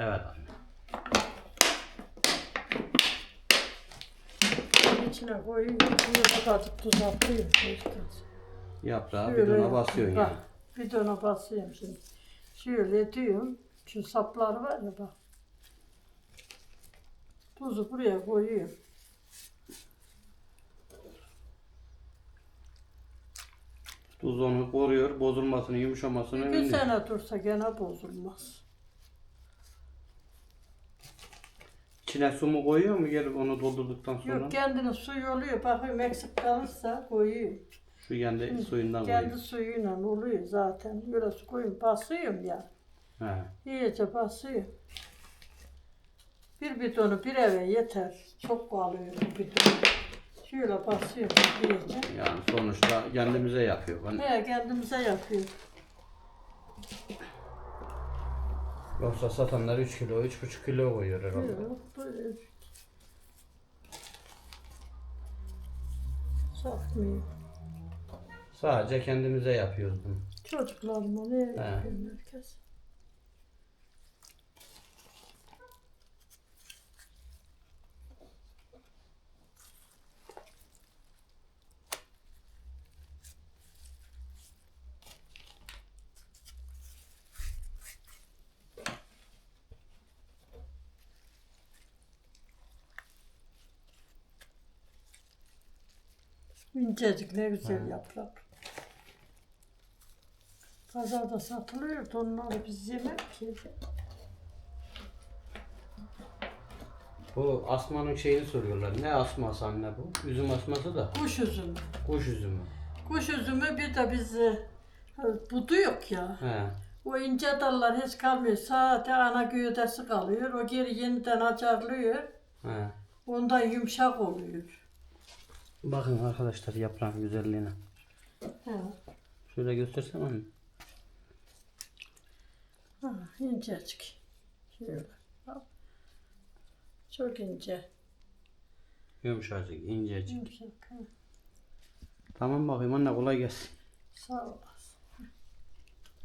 Evet anne. İçine koyuyor. Bir azıcık tuz atıyor. işte. Yaprağı Şöyle bidona basıyorsun bak, yani. Bidona basıyorum şimdi. Şöyle diyorum. Şu saplar var ya bak. Tuzu buraya koyuyorum. Tuz onu koruyor, bozulmasını, yumuşamasını Bir önlüyor. sene dursa gene bozulmaz. İçine su mu koyuyor mu gelip onu doldurduktan sonra? Yok kendinin suyu oluyor. Bakıyorum eksik kalırsa koyuyorum. Şu kendi suyundan Kendi koyuyor. suyuyla oluyor zaten. Böyle su koyuyorum. Basıyorum ya. He. İyice basıyor. Bir bidonu bir eve yeter. Çok alıyor bu bidonu. Şöyle basıyorum iyice. Yani sonuçta kendimize yapıyor. Ben, He kendimize yapıyor. Yoksa satanlar 3 kilo, 3,5 kilo koyuyor herhalde. Yok. Satmıyor. Sadece kendimize yapıyoruz bunu. Çocuklarıma ne yapıyor herkes? İncecik ne güzel yaprak. Pazarda satılıyor onları biz yemek ki. Bu asmanın şeyini soruyorlar. Ne asması anne bu? Üzüm asması da. Kuş üzümü. Kuş üzümü. Kuş üzümü bir de bizi budu yok ya. He. O ince dallar hiç kalmıyor. Sadece ana gövdesi kalıyor. O geri yeniden açarlıyor. He. Ondan yumuşak oluyor. Bakın arkadaşlar yaprağın güzelliğine. Ha, Şöyle göstersem anne. ha, incecik. Şöyle. Çok ince. Yumuşacık, incecik. Yumuşak. Tamam bakayım anne kolay gelsin. Sağ ol.